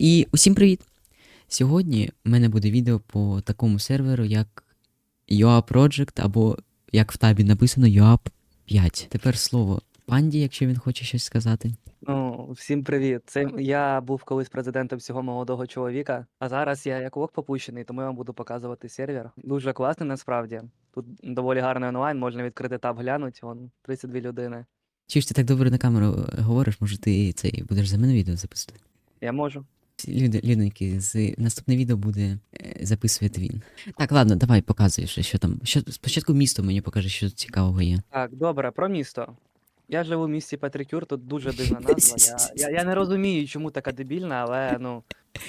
І усім привіт! Сьогодні в мене буде відео по такому серверу, як UA Project, або як в табі написано UA 5. Тепер слово панді, якщо він хоче щось сказати. Ну, всім привіт. Це я був колись президентом всього молодого чоловіка, а зараз я як лох попущений, тому я вам буду показувати сервер. Дуже класний насправді. Тут доволі гарний онлайн, можна відкрити таб глянуть, вон 32 людини. Чи ж ти так добре на камеру е, говориш, може ти цей будеш за мене відео записувати? Я можу. Люди, людоньки, з наступне відео буде е, записувати він. Так, ладно, давай показуй, що, що там. Що, спочатку місто мені покажи, що цікавого є. Так, добре, про місто. Я живу в місті Петрикюр, тут дуже дивна назва. Я, я, я не розумію, чому така дебільна, але ну,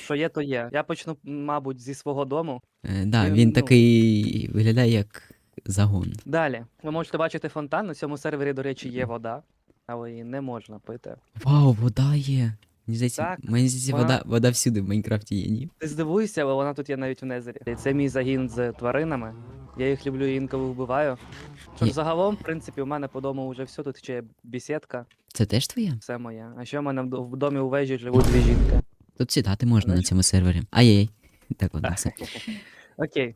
що є, то є. Я почну, мабуть, зі свого дому. Е, да, Він, він ну- такий виглядає як загон. Далі. Ви можете бачити фонтан. На цьому сервері, до речі, є вода, але її не можна пити. Вау, вода є. Мені здається, Так, мені здається, вона- вода, вода всюди в Майнкрафті є, ні? Ти здивуйся, але вона тут є навіть в Незері. І Це мій загін з тваринами. Я їх люблю і інколи вбиваю. Що ж, загалом, в принципі, у мене по дому вже все. Тут ще є бесідка, Це теж твоє? все моє. А ще в мене в домі у вежі живуть дві жінки. Тут сідати можна на Знаєш? цьому сервері. Ай-яй. Так, ладно, все. Окей.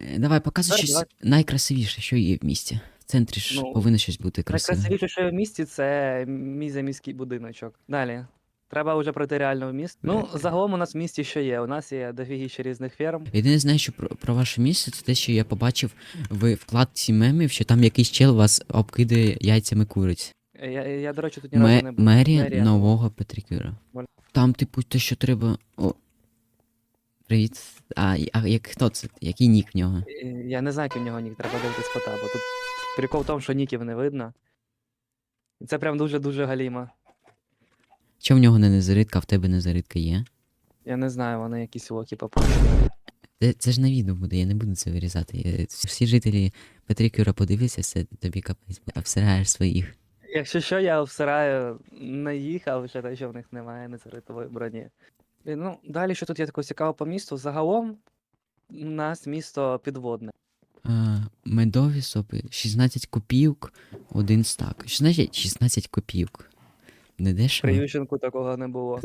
Е, Давай, показуй Давай, щось давай. найкрасивіше, що є в місті. В центрі ж Ну, повинно щось бути красиве. Найкрасивіше, що є в місті, це мій заміський будиночок. Далі. Треба вже пройти реально в міст. Ну, загалом у нас в місті що є? У нас є дофігіще різних ферм. Єдине знаю, що про, про ваше місце, це те, що я побачив в вкладці мемів, що там якийсь чел вас обкидає яйцями куриць. Я, я, я, до речі, тут ні разу не був. мерія нового Петрикюра. Вон- Там, типу, те, що треба. О. Привіт. А, а як хто це? Який нік в нього? Е, Я не знаю, який в нього нік, треба дивитись кота, бо тут прикол в тому, що ніків не видно. І Це прям дуже-дуже галімо. Що в нього не незаритка, а в тебе незаритка є? Я не знаю, вони якісь локі попущені. Це, це ж на відео буде, я не буду це вирізати. Я- Всі жителі Петрикюра подивляться, це тобі капець, а всираєш своїх. Якщо що, я всираю на їх, але ще те, що в них немає нецаритової броні. Блін, Ну, далі, що тут є такого цікавого по місту, загалом у нас місто підводне. А, медові сопи, 16 копійок, один стак. Що значить 16 копійок? Не При дешево? Ющенку такого не було.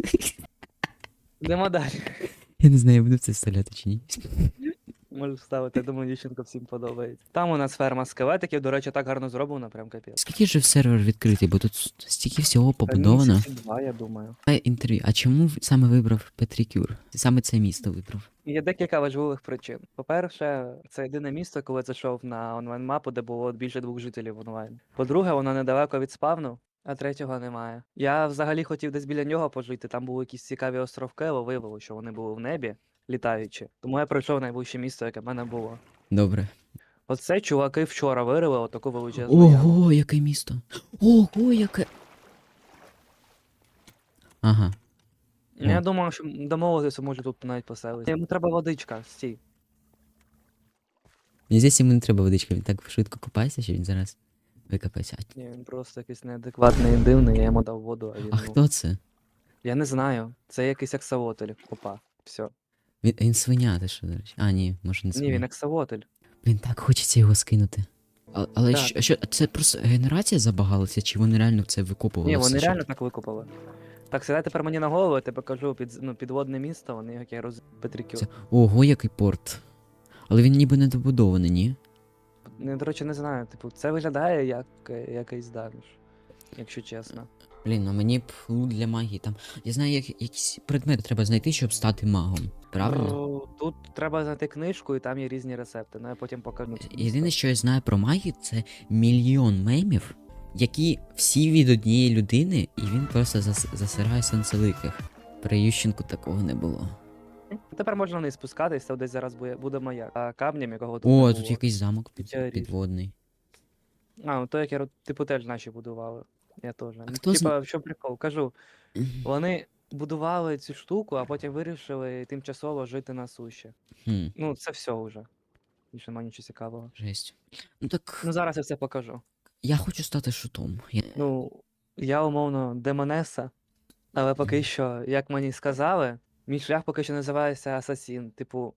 Йдемо далі. Я не знаю, буду це вставляти чи ні. Можу вставити, я думаю, Ющенко всім подобається. Там у нас ферма скелетиків, до речі, так гарно зроблено, прям капець. Скільки ж сервер відкритий, бо тут стільки всього Та побудовано. місяці Два, я думаю. А, інтерв'ю. А чому в- саме вибрав Петрикюр? Саме це місто вибрав. Є декілька важливих причин. По-перше, це єдине місто, коли зайшов на онлайн-мапу, де було більше двох жителів онлайн. По-друге, воно недалеко від спавну, а третього немає. Я взагалі хотів десь біля нього пожити, там були якісь цікаві островки, але виявилося, що вони були в небі, літаючи. Тому я пройшов найближче місто, яке в мене було. Добре. Оце чуваки вчора вирили отаку величезну яму. Ого, яке місто. Ого, яке. Ага. Я О. думаю, що домовитися може тут навіть поселитися. Йому треба водичка, стій. Мені здається, йому не треба водичка, він так швидко купається, що він зараз викопається. Ні, він просто якийсь неадекватний і дивний, я йому дав воду, а він. А ну, хто це? Я не знаю. Це якийсь аксавотель. Опа. Все. Він, він свиня, ти що, до речі? А, ні, може не Ні, свиня. він аксавотель. Блін, так хочеться його скинути. А, але Так. що, що, це просто генерація забагалася, чи вони реально це викопували? Ні, все, вони реально так викопали. Так, сідай тепер мені на голову, я тебе кажу під, ну, підводне місто, вони як я роз Петрикю. Це- Ого, який порт. Але він ніби не добудований, ні? Я, до речі, не знаю. Типу, це виглядає як якийсь данж, якщо чесно. Блін, ну мені б лут для магії там. Я знаю, як якісь предмети треба знайти, щоб стати магом. Правильно? Ну, Тут треба знайти книжку, і там є різні рецепти. Ну я потім покажу. Єдине, що я знаю про магію, це мільйон мемів, які всі від однієї людини, і він просто зас- засирає сонцеликих. При Ющенку такого не було. Тепер можна вниз спускатись, це десь зараз буде, буде моя. А камнем, якого тут. О, не було. тут якийсь замок під, підводний. А, ну то як я типу теж наші будували. Я теж. Ну, хто зна- Типа, в чому прикол? Кажу, вони будували цю штуку, а потім вирішили тимчасово жити на суші. Хм, Ну, це все вже. Більше немає нічого цікавого. жесть. Ну так, Ну зараз я все покажу. я хочу стати шутом. Я... Ну, я умовно демонеса, але поки що, як мені сказали, мій шлях поки що називається Асасін. Типу,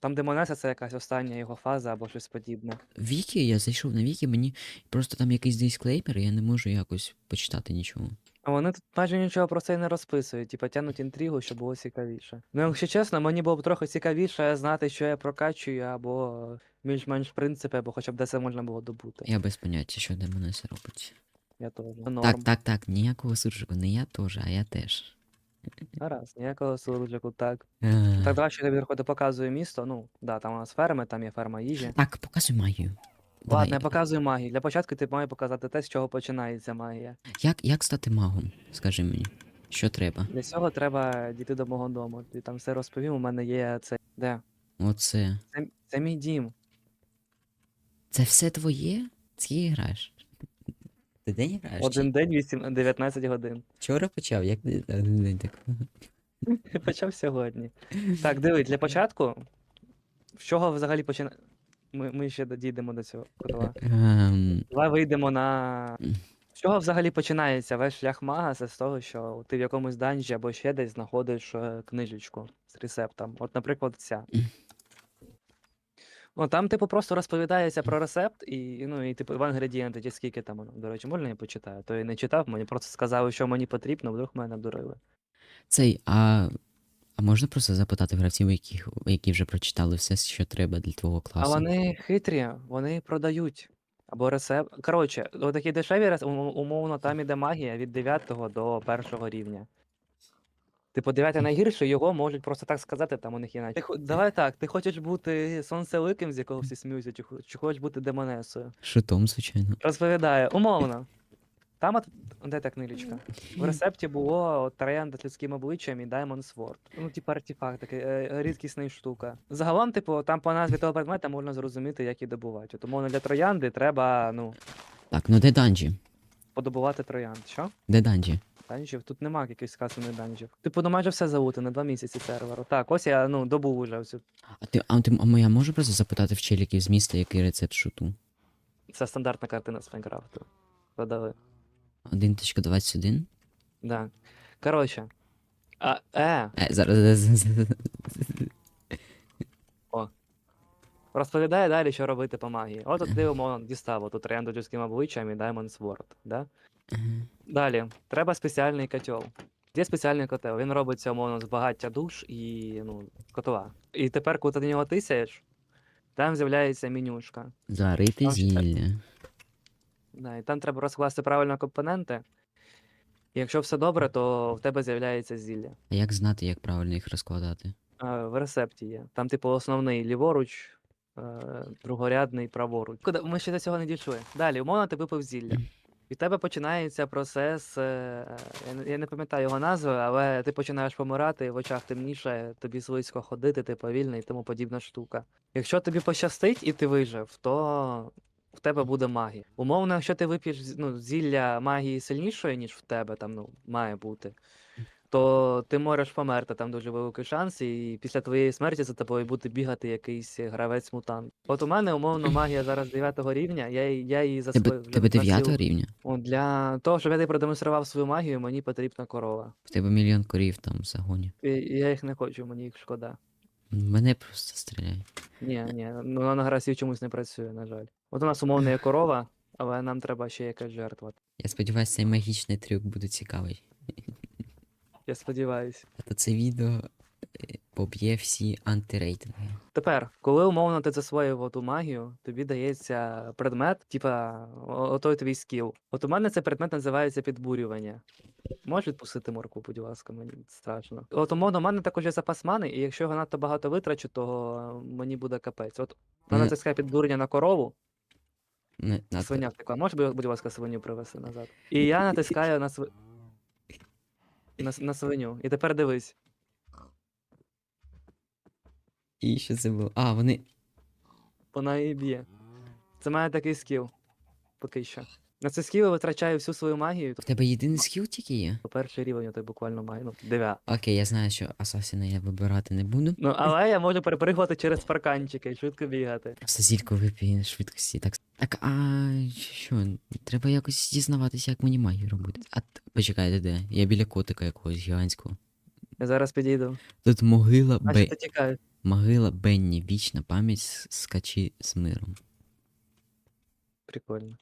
там демонеса це якась остання його фаза або щось подібне. Вікі, я зайшов на Вікі, мені просто там якийсь дисклеймер, і я не можу якось почитати нічого. А вони тут майже нічого про це і не розписують, типа тянуть інтригу, щоб було цікавіше. Ну, якщо чесно, мені було б трохи цікавіше знати, що я прокачую, або більш-менш принципи, або хоча б де це можна було добути. Я без поняття, що демонеса робить. Я теж. Норм. Так, так, так, ніякого суржику, не я теж, а я теж. Гаразд, ніякого суржику, так. Е, Так, давай ще тобі трохи показую місто. Ну, да, там у нас ферми, там є ферма їжі. Так, показуй магію. Давай, Ладно, я показую магію. Для початку ти має показати те, з чого починається магія. Як, як стати магом? Скажи мені. Що треба? Для цього треба дійти до мого дому. Ти там все розповім, у мене є це. Де? Оце. Це, це мій дім. Це все твоє? Скільки граєш? Ти день граєш? Один день 8, 19 годин. Вчора почав, як один день так? Почав сьогодні. Так, диви, для початку. З чого взагалі починає. Ми, ми ще дійдемо до цього. Котова. Ем, Давай вийдемо на. З чого взагалі починається весь шлях мага? Це з того, що ти в якомусь данжі або ще десь знаходиш е, книжечку з рецептом. От, наприклад, ця. Ну, там, типу, просто розповідається про рецепт, і, ну, і типу, в інгредієнти, ті скільки там, воно. до речі, можна я почитаю? То я не читав, мені просто сказали, що мені потрібно, вдруг мене обдурили. Цей, а. А можна просто запитати гравців, яких, які вже прочитали все, що треба для твого А вони хитрі, вони продають. Або рецепт. Коротше, такі дешеві рецепти, умовно, там іде магія від 9 до 1 рівня. Типу, 9 найгірше, його можуть просто так сказати, там у них іначе. Ти хо- Давай так, ти хочеш бути сонцеликим, з якого всі сміються, чи, хо- чи хочеш бути демонесою? Шитом, звичайно. Розповідаю, умовно. Там от, де та книжечка? В рецепті було от, троянда з людським обличчям і Diamond Sword. Ну, типу артефакт, такий е, рідкісна штука. Загалом, типу, там по назві того предмета можна зрозуміти, як і добувати. Умовно, для троянди треба, ну, Так, ну де данжі? подобувати троянд. Що? Де данжі? Данжів? Тут нема якихось сказаних данжів. Типу, ну майже все залутане, два місяці серверу. Так, ось я ну добув уже всю. А ти, а ти, а я можу просто запитати в челіків з міста, який рецепт шуту? Це стандартна картина з Майнкрафту. Продали. 1.21? Да. Коротше. А, е, Е, зараз. розповідає далі, що робити по магії. От от ти умовно дістав оту троянду людським обличчям і Diamond Sword, да? Мгм. Далі, треба спеціальний котел. Є спеціальний котел, він робиться умовно з багаття душ і ну, котова. І тепер, коли ти на нього тисяєш, там з'являється менюшка. Зарити Там зілля. Да, і там треба розкласти правильно компоненти. І якщо все добре, то в тебе з'являється зілля. А як знати, як правильно їх розкладати? А, в рецепті є. Там, типу, основний ліворуч, е, другорядний праворуч. Куди? Ми ще до цього не дійшли. Далі, умовно, ти випив зілля. І в тебе починається процес. е, Я не, я не пам'ятаю його назви, але ти починаєш помирати, в очах темніше, тобі слизько ходити, ти повільний і тому подібна штука. Якщо тобі пощастить і ти вижив, то в тебе буде магія. Умовно, якщо ти вип'єш з- ну, зілля магії сильнішої, ніж в тебе, там ну, має бути, то ти можеш померти, там дуже великий шанс, і після твоєї смерті за тобою буде бігати якийсь гравець-мутант. От у мене умовно магія зараз 9 рівня, я, її- я її Тебе, засвоїв. тебе 9 рівня? От для того, щоб я тобі продемонстрував свою магію, мені потрібна корова. В тебе мільйон корів там в загоні. І, і я їх не хочу, мені їх шкода. Мене просто стріляй. Ні, ні, ну вона на грасів чомусь не працює, на жаль. От у нас умовно є корова, але нам треба ще якась жертва. Я сподіваюся, цей магічний трюк буде цікавий. Я сподіваюся. А то це відео е, поб'є всі антирейтинги. Тепер, коли умовно ти засвоїв ту магію, тобі дається предмет, типа отой твій скіл. От у мене цей предмет називається підбурювання. Можеш відпустити морку, будь ласка, мені страшно. От умовно, у мене також є запас мани, і якщо його надто багато витрачу, то мені буде капець. От вона Мене- натискає підбурення на корову, Не, свиня втекла. Можеш, будь ласка, свиню привезти назад? І я натискаю на сви... на, на свиню. І тепер дивись. І що це було? А, вони. Вона її б'є. Це має такий скіл. Поки що. На цей скіл я витрачаю всю свою магію. В тебе єдиний скіл тільки є? То перший рівень той буквально має. Ну, дев'ят. Окей, я знаю, що Асасіна я вибирати не буду. Ну, але я можу перепригувати через парканчики і швидко бігати. Просто зілько вип'є швидкості. Так, так, а що? Треба якось дізнаватися, як мені магію робити. А т- почекайте, де? Я біля котика якогось гігантського. Я зараз підійду. Тут могила Бе... що ти тікаєш? Могила Бенні, вічна пам'ять с- скачі з миром. Прикольно.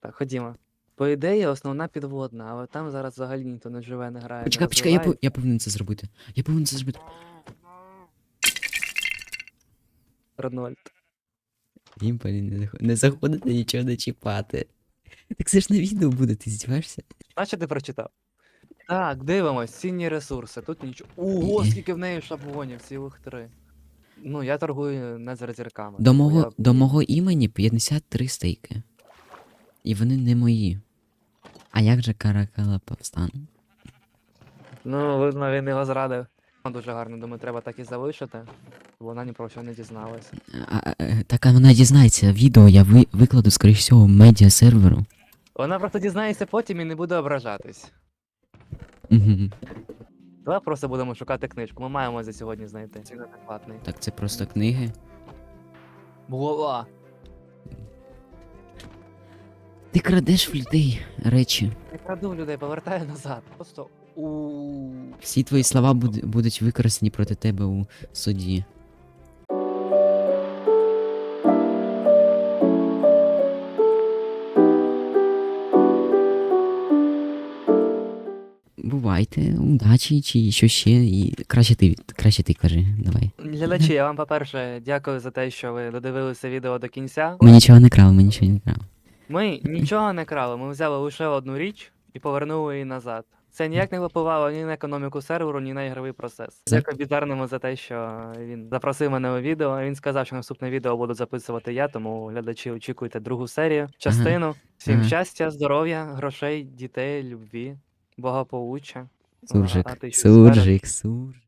Так, ходімо. По ідеї, основна підводна, але там зараз взагалі ніхто не живе, не грає. не Почекай, почекай, я, по- розвивається. я повинен це зробити. Я повинен це зробити. Рональд. Блін, не, заход- не заходити, нічого не чіпати. Так це ж на відео буде, ти здіваєшся? Наче ти прочитав. Так, дивимось, цінні ресурси. Тут нічого. Ого, скільки в неї шаблонів, цілих три. Ну, я торгую не з зірками. До мого, я- до мого імені 53 стейки. І вони не мої. А як же Каракала повстан? Ну, видно, він його зрадив. Дуже гарно, думаю, треба так і залишити. бо Вона ні про що не дізналась. А, е, так а вона дізнається, відео я ви, викладу, скоріш всього, медіа серверу. Вона просто дізнається потім і не буде ображатись. Давай просто будемо шукати книжку. Ми маємо за сьогодні знайти. Це неадекватний. Так це просто книги. Була. Ти крадеш в людей речі. Я краду людей, повертаю назад. Просто у. Всі твої слова буд- будуть використані проти тебе у суді. Бувайте, удачі чи що ще, і краще ти, краще ти кажи, давай. Глядачі, я вам, по-перше, дякую за те, що ви додивилися відео до кінця. Ми нічого не крали, ми нічого не крали. Ми нічого не крали, ми взяли лише одну річ і повернули її назад. Це ніяк не впливало ні на економіку серверу, ні на ігровий процес. Дякую Бізарному за те, що він запросив мене у відео. Він сказав, що наступне відео буду записувати я, тому глядачі очікуйте другу серію, частину. Всім щастя, здоров'я, грошей, дітей, любві, благополуччя. Суржик, суржик, суржик.